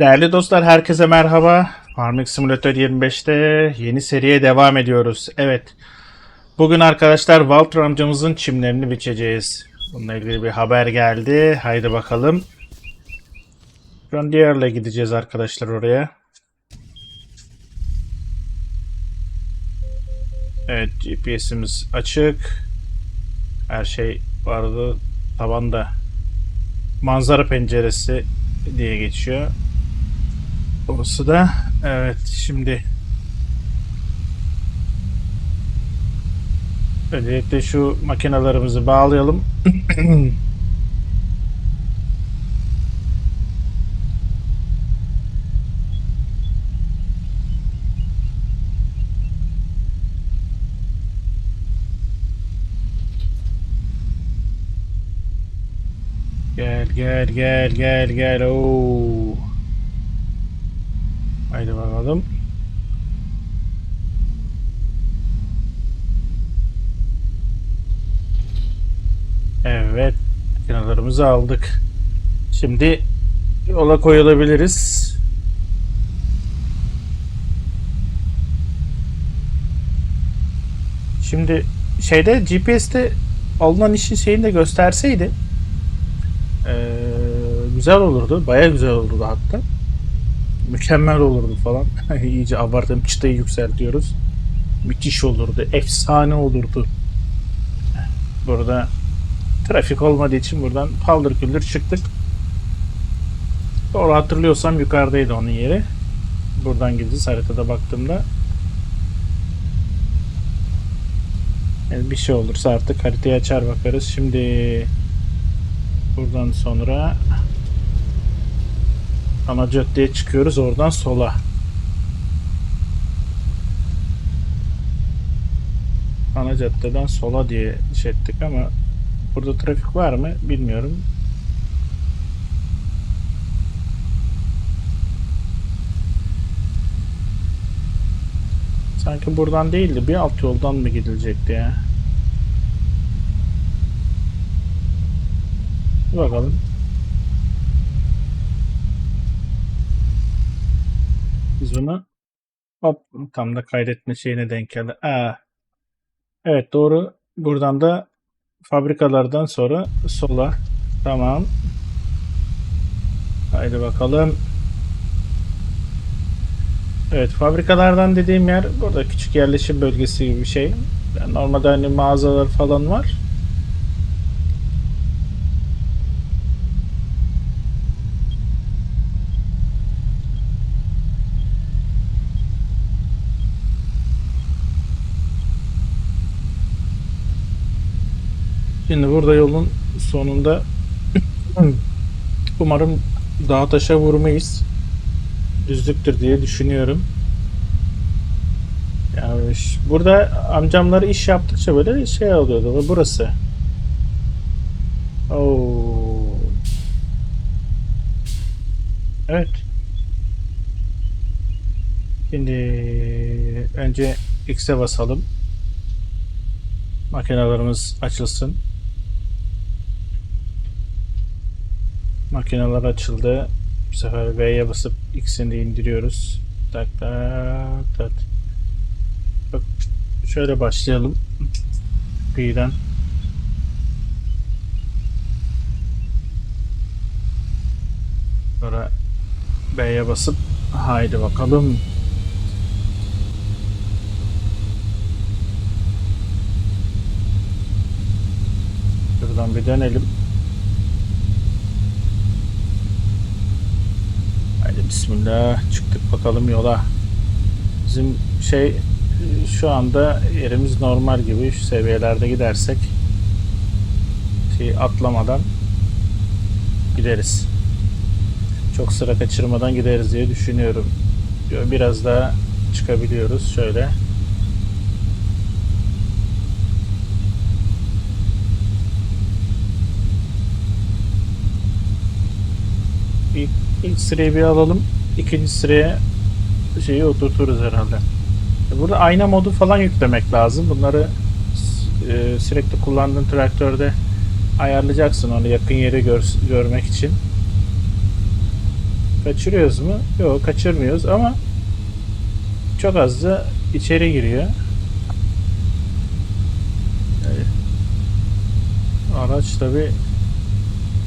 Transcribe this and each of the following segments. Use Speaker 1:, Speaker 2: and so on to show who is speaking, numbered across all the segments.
Speaker 1: Değerli dostlar herkese merhaba. Farming Simulator 25'te yeni seriye devam ediyoruz. Evet. Bugün arkadaşlar Walter amcamızın çimlerini biçeceğiz. Bununla ilgili bir haber geldi. Haydi bakalım. John Deere'la gideceğiz arkadaşlar oraya. Evet GPS'imiz açık. Her şey vardı. Tavanda manzara penceresi diye geçiyor. Orası da evet şimdi öncelikle şu makinalarımızı bağlayalım. Gel gel gel gel gel. Oo. Haydi bakalım. Evet. Kenarlarımızı aldık. Şimdi yola koyulabiliriz. Şimdi şeyde GPS'te alınan işin şeyini de gösterseydi eee, güzel olurdu. Baya güzel olurdu hatta mükemmel olurdu falan. İyice abarttım çıtayı yükseltiyoruz. Müthiş olurdu. Efsane olurdu. Burada trafik olmadığı için buradan paldır küldür çıktık. Doğru hatırlıyorsam yukarıdaydı onun yeri. Buradan gideceğiz haritada baktığımda. Yani bir şey olursa artık haritayı açar bakarız. Şimdi buradan sonra Ana caddeye çıkıyoruz oradan sola. Ana caddeden sola diye şey ettik ama burada trafik var mı bilmiyorum. Sanki buradan değildi bir alt yoldan mı gidilecekti ya? Bakalım. Biz bunu hop tam da kaydetme şeyine denk geldi. Aa, evet doğru. Buradan da fabrikalardan sonra sola. Tamam. Haydi bakalım. Evet fabrikalardan dediğim yer burada küçük yerleşim bölgesi gibi bir şey. Yani normalde hani mağazalar falan var. Şimdi burada yolun sonunda umarım dağ taşa vurmayız. Düzlüktür diye düşünüyorum. Yani burada amcamları iş yaptıkça böyle şey oluyordu. Burası. Oo. Evet. Şimdi önce X'e basalım. Makinelerimiz açılsın. Makineler açıldı. Bu sefer V'ye basıp X'ini indiriyoruz. Tak tak tak. Bak, şöyle başlayalım. Kıyıdan. Sonra B'ye basıp haydi bakalım. Şuradan bir dönelim. Haydi bismillah çıktık bakalım yola. Bizim şey şu anda yerimiz normal gibi şu seviyelerde gidersek şey atlamadan gideriz. Çok sıra kaçırmadan gideriz diye düşünüyorum. Biraz daha çıkabiliyoruz şöyle. İlk, sırayı bir alalım. İkinci sıraya şeyi oturturuz herhalde. Burada ayna modu falan yüklemek lazım. Bunları e, sürekli kullandığın traktörde ayarlayacaksın onu yakın yeri gör- görmek için. Kaçırıyoruz mu? Yok kaçırmıyoruz ama çok az da içeri giriyor. Araç tabi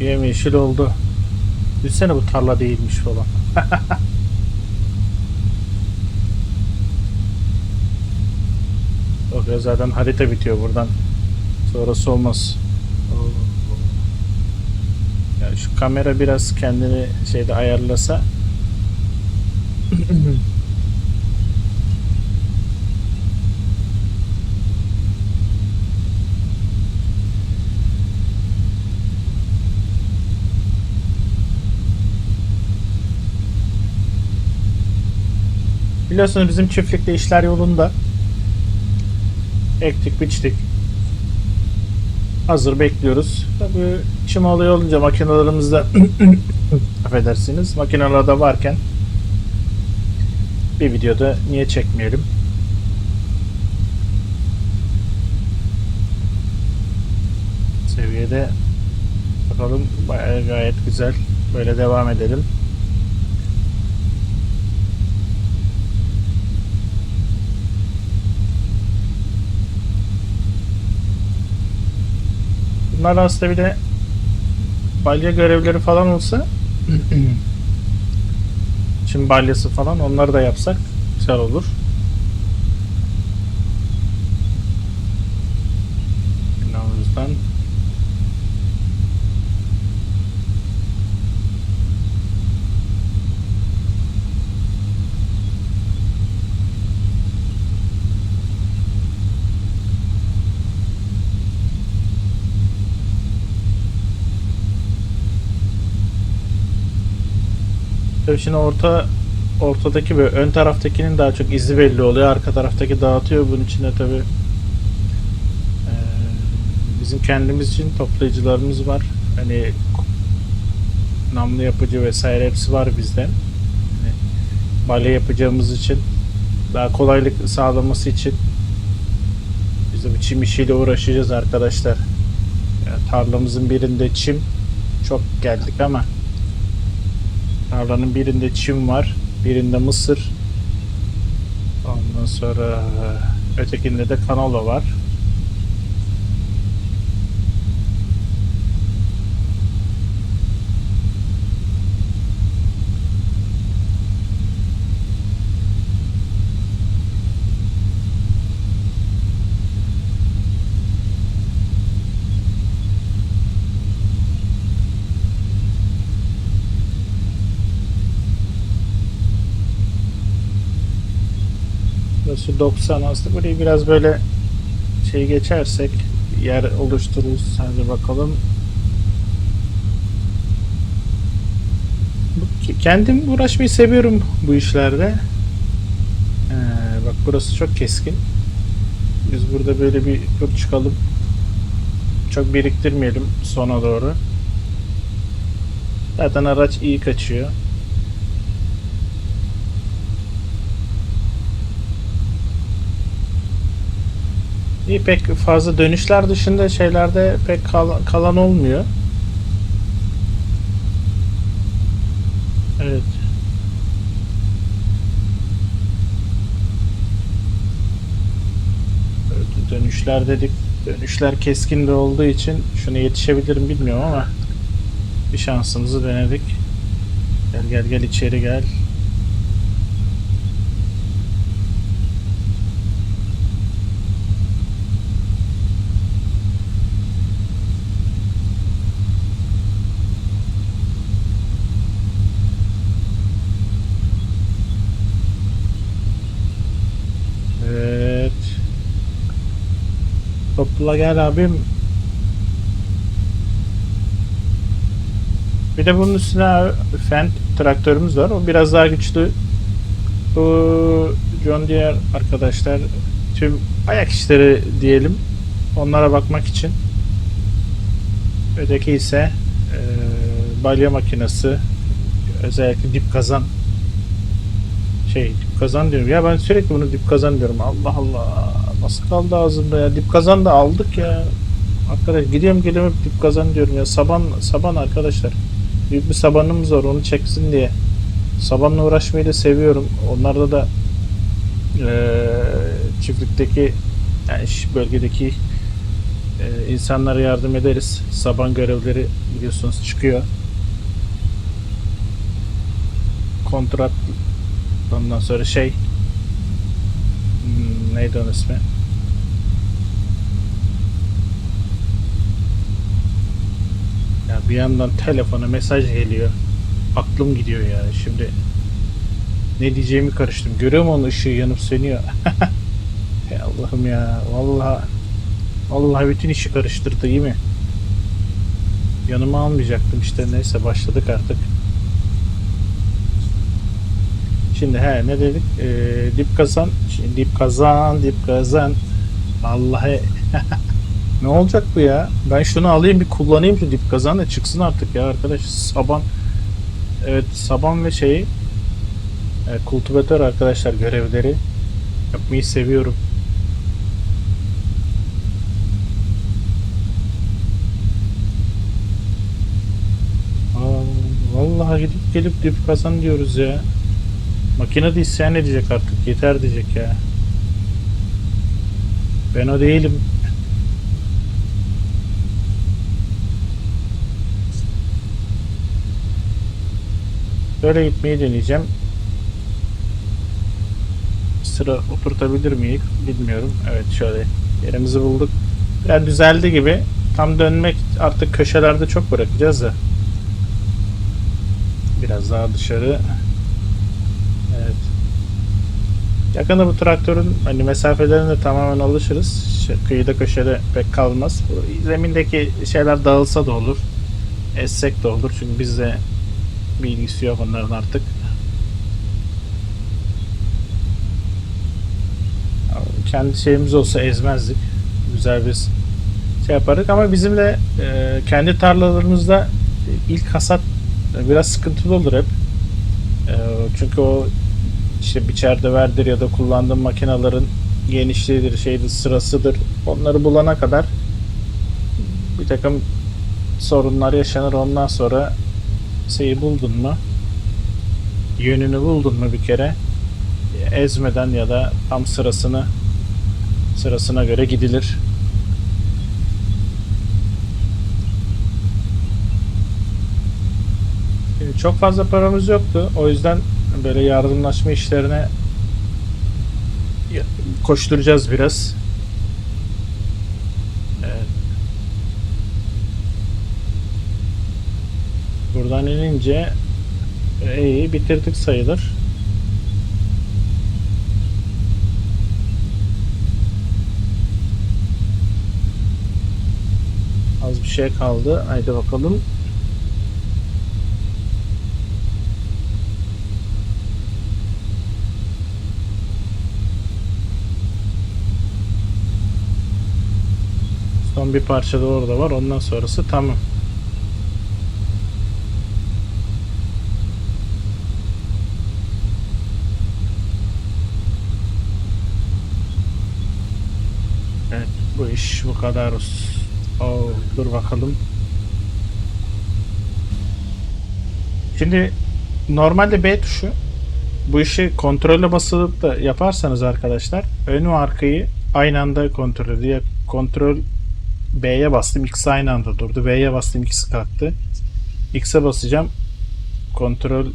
Speaker 1: yemyeşil oldu. Düşünsene bu tarla değilmiş falan. Yok ya zaten harita bitiyor buradan. Sonrası olmaz. Ya şu kamera biraz kendini şeyde ayarlasa Biliyorsunuz bizim çiftlikte işler yolunda. Ektik biçtik. Hazır bekliyoruz. Tabii çim olayı olunca makinalarımızda affedersiniz makinalarda varken bir videoda niye çekmeyelim? Seviyede bakalım gayet güzel. Böyle devam edelim. Bunlar aslında bir de balya görevleri falan olsa Çin balyası falan onları da yapsak güzel olur. O yüzden Tabii şimdi orta ortadaki ve ön taraftakinin daha çok izi belli oluyor. Arka taraftaki dağıtıyor. Bunun içinde tabii eee, bizim kendimiz için toplayıcılarımız var. Hani namlu yapıcı vesaire hepsi var bizde. Hani balya yapacağımız için daha kolaylık sağlaması için biz de bu çim işiyle uğraşacağız arkadaşlar. Yani tarlamızın birinde çim çok geldik ama Tarlanın birinde çim var, birinde mısır. Ondan sonra ötekinde de kanola var. Burası 90 aslında burayı biraz böyle şey geçersek yer oluştururuz. Hadi bakalım. Kendim uğraşmayı seviyorum bu işlerde. Ee, bak burası çok keskin. Biz burada böyle bir tur çıkalım. Çok biriktirmeyelim sona doğru. Zaten araç iyi kaçıyor. İyi pek fazla dönüşler dışında şeylerde pek kal- kalan olmuyor. Evet. Evet, Dönüşler dedik. Dönüşler keskin de olduğu için şuna yetişebilirim bilmiyorum ama bir şansımızı denedik. Gel gel gel içeri gel. Evet. Topla gel abim. Bir de bunun üstüne Fendt traktörümüz var. O biraz daha güçlü. Bu John Deere arkadaşlar tüm ayak işleri diyelim. Onlara bakmak için. Öteki ise e, balya makinesi özellikle dip kazan şey dip kazan diyorum. Ya ben sürekli bunu dip kazan diyorum. Allah Allah. Nasıl kaldı ağzımda ya? Dip kazan da aldık ya. Arkadaş gidiyorum geliyorum dip kazan diyorum ya. Saban saban arkadaşlar. Büyük bir sabanımız var onu çeksin diye. Sabanla uğraşmayı da seviyorum. Onlarda da eee, çiftlikteki yani bölgedeki eee, insanlara yardım ederiz. Saban görevleri biliyorsunuz çıkıyor. Kontrat ondan sonra şey hmm, neydi onun ismi? Bir yandan telefona mesaj geliyor. Aklım gidiyor ya şimdi. Ne diyeceğimi karıştım. Görüyor musun onun ışığı yanıp sönüyor. Hey Allah'ım ya. Vallahi vallahi bütün işi karıştırdı iyi mi? Yanıma almayacaktım işte neyse başladık artık. Şimdi he ne dedik? Ee, dip kazan. Dip kazan, dip kazan. Vallahi ne olacak bu ya? Ben şunu alayım bir kullanayım şu dip kazan da çıksın artık ya arkadaş. Saban Evet saban ve şeyi e, kultivatör arkadaşlar görevleri yapmayı seviyorum. Aa, vallahi gidip gelip dip kazan diyoruz ya. Makine de isyan edecek artık. Yeter diyecek ya. Ben o değilim. Böyle gitmeyi deneyeceğim. Sıra oturtabilir miyiz bilmiyorum. Evet şöyle yerimizi bulduk. Biraz düzeldi gibi. Tam dönmek artık köşelerde çok bırakacağız da. Biraz daha dışarı. Evet. Yakında bu traktörün hani mesafelerine tamamen alışırız. Kıyıda köşede pek kalmaz. Zemindeki şeyler dağılsa da olur. Essek de olur. Çünkü bizde bir ilgisi yok onların artık. Kendi şeyimiz olsa ezmezdik. Güzel biz şey yapardık ama bizim de e, kendi tarlalarımızda ilk hasat biraz sıkıntılı olur hep. E, çünkü o işte biçerde verdir ya da kullandığım makinelerin genişliğidir, şeydir, sırasıdır. Onları bulana kadar bir takım sorunlar yaşanır. Ondan sonra şeyi buldun mu yönünü buldun mu bir kere ezmeden ya da tam sırasını sırasına göre gidilir. Şimdi çok fazla paramız yoktu. O yüzden böyle yardımlaşma işlerine koşturacağız biraz. Evet. Buradan inince iyi bitirdik sayılır. Az bir şey kaldı. Haydi bakalım. Son bir parça da orada var. Ondan sonrası tamam. Evet, bu iş bu kadar. Oo, dur bakalım. Şimdi normalde B tuşu bu işi kontrolle basılıp da yaparsanız arkadaşlar ön ve arkayı aynı anda kontrol ediyor. Kontrol B'ye bastım X aynı anda durdu. B'ye bastım X kalktı. X'e basacağım. Kontrol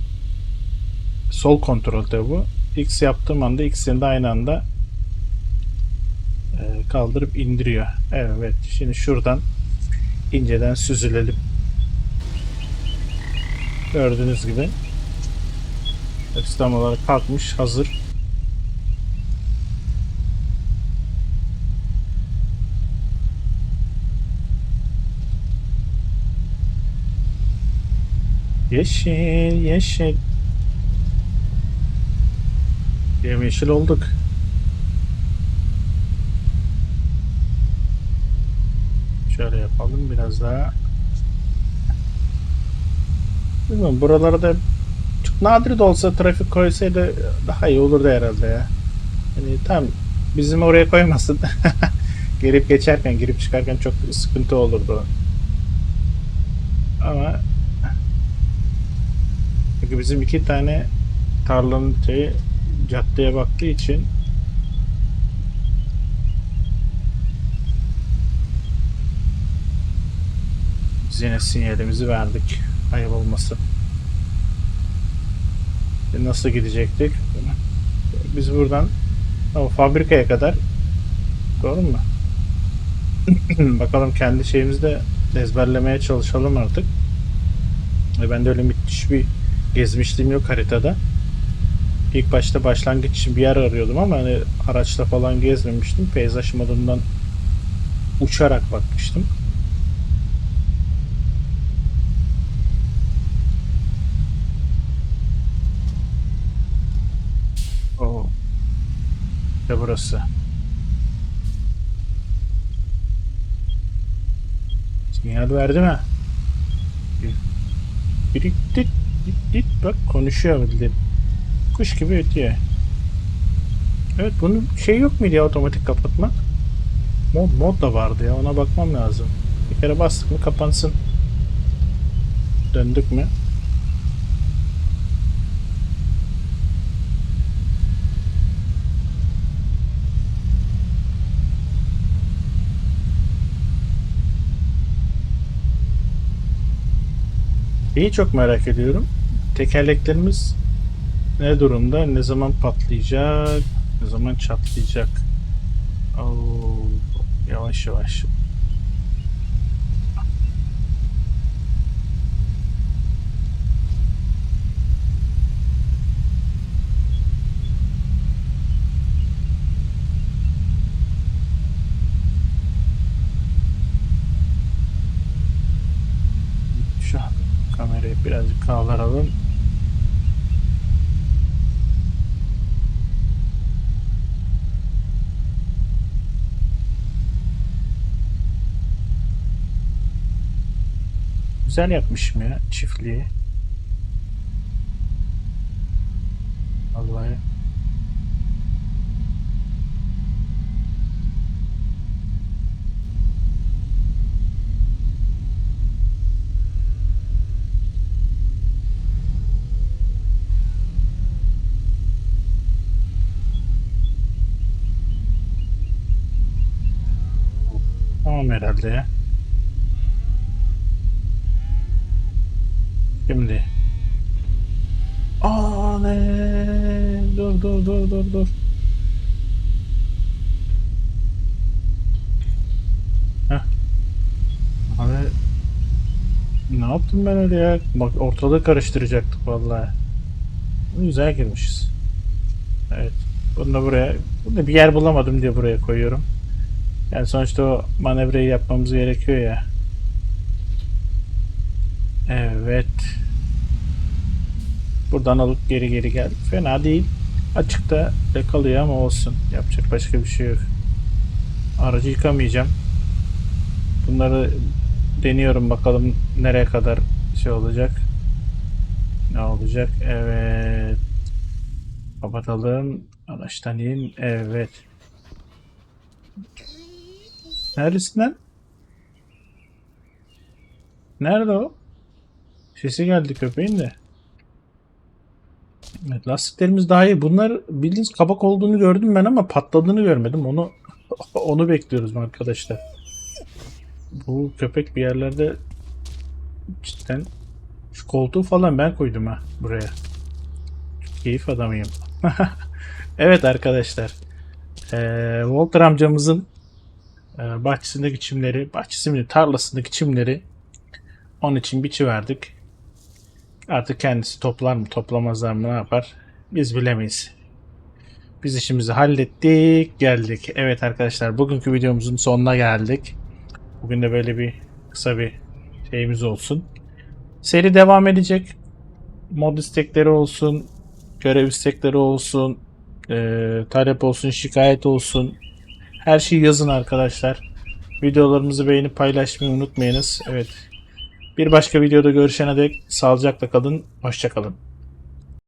Speaker 1: sol kontrol tabi bu. X yaptığım anda X'in de aynı anda e, kaldırıp indiriyor. Evet şimdi şuradan inceden süzülelim. Gördüğünüz gibi sistem olarak kalkmış hazır. Yeşil yeşil Yemyeşil olduk. Şöyle yapalım biraz daha. Bilmiyorum buralarda çok nadir de olsa trafik koysaydı daha iyi olurdu herhalde ya. Yani tam bizim oraya koymasın. girip geçerken girip çıkarken çok sıkıntı olurdu. Ama Çünkü bizim iki tane tarlanın şeyi caddeye baktığı için biz yine sinyalimizi verdik. Ayıp olmasın. Şimdi Nasıl gidecektik? Biz buradan o fabrikaya kadar doğru mu? Bakalım kendi şeyimizde ezberlemeye çalışalım artık. E, Ben de öyle müthiş bir gezmişliğim yok haritada. İlk başta başlangıç için bir yer arıyordum ama hani araçla falan gezmemiştim. Peyzaj modundan uçarak bakmıştım. Oo. İşte burası. Sinyal verdi mi? Biri dit dit dit bak konuşuyor bildiğin. Kuş gibi ötüyor. Evet bunun şey yok muydu ya otomatik kapatma? Mod mod da vardı ya ona bakmam lazım. Bir kere bastık mı kapansın. Döndük mü? Şeyi çok merak ediyorum. Tekerleklerimiz ne durumda? Ne zaman patlayacak? Ne zaman çatlayacak? Oo, yavaş yavaş. Kaldıralım. Güzel yapmışım ya çiftliği. Vallahi. Tamam herhalde ya. Şimdi. Aa ne? Dur dur dur dur dur. Heh. Abi ne yaptım ben öyle ya? Bak ortalığı karıştıracaktık vallahi. Güzel girmişiz. Evet. Bunu da buraya, bunu da bir yer bulamadım diye buraya koyuyorum. Yani sonuçta o manevrayı yapmamız gerekiyor ya. Evet. Buradan alıp geri geri geldik. Fena değil. Açıkta kalıyor ama olsun. Yapacak başka bir şey yok. Aracı yıkamayacağım. Bunları deniyorum bakalım nereye kadar şey olacak. Ne olacak? Evet. Kapatalım. Araçtan in. Evet. Neredesin lan? Nerede o? Sesi geldi köpeğin de. Evet, lastiklerimiz daha iyi. Bunlar bildiğiniz kabak olduğunu gördüm ben ama patladığını görmedim. Onu onu bekliyoruz arkadaşlar. Bu köpek bir yerlerde cidden şu koltuğu falan ben koydum ha buraya. Keyif adamıyım. evet arkadaşlar. Ee, Walter amcamızın bahçesindeki çimleri, bahçesi mi tarlasındaki çimleri onun için biçi verdik. Artık kendisi toplar mı toplamazlar mı ne yapar biz bilemeyiz. Biz işimizi hallettik geldik. Evet arkadaşlar bugünkü videomuzun sonuna geldik. Bugün de böyle bir kısa bir şeyimiz olsun. Seri devam edecek. Mod istekleri olsun, görev istekleri olsun, e, talep olsun, şikayet olsun. Her şeyi yazın arkadaşlar. Videolarımızı beğenip paylaşmayı unutmayınız. Evet. Bir başka videoda görüşene dek sağlıcakla kalın. Hoşçakalın.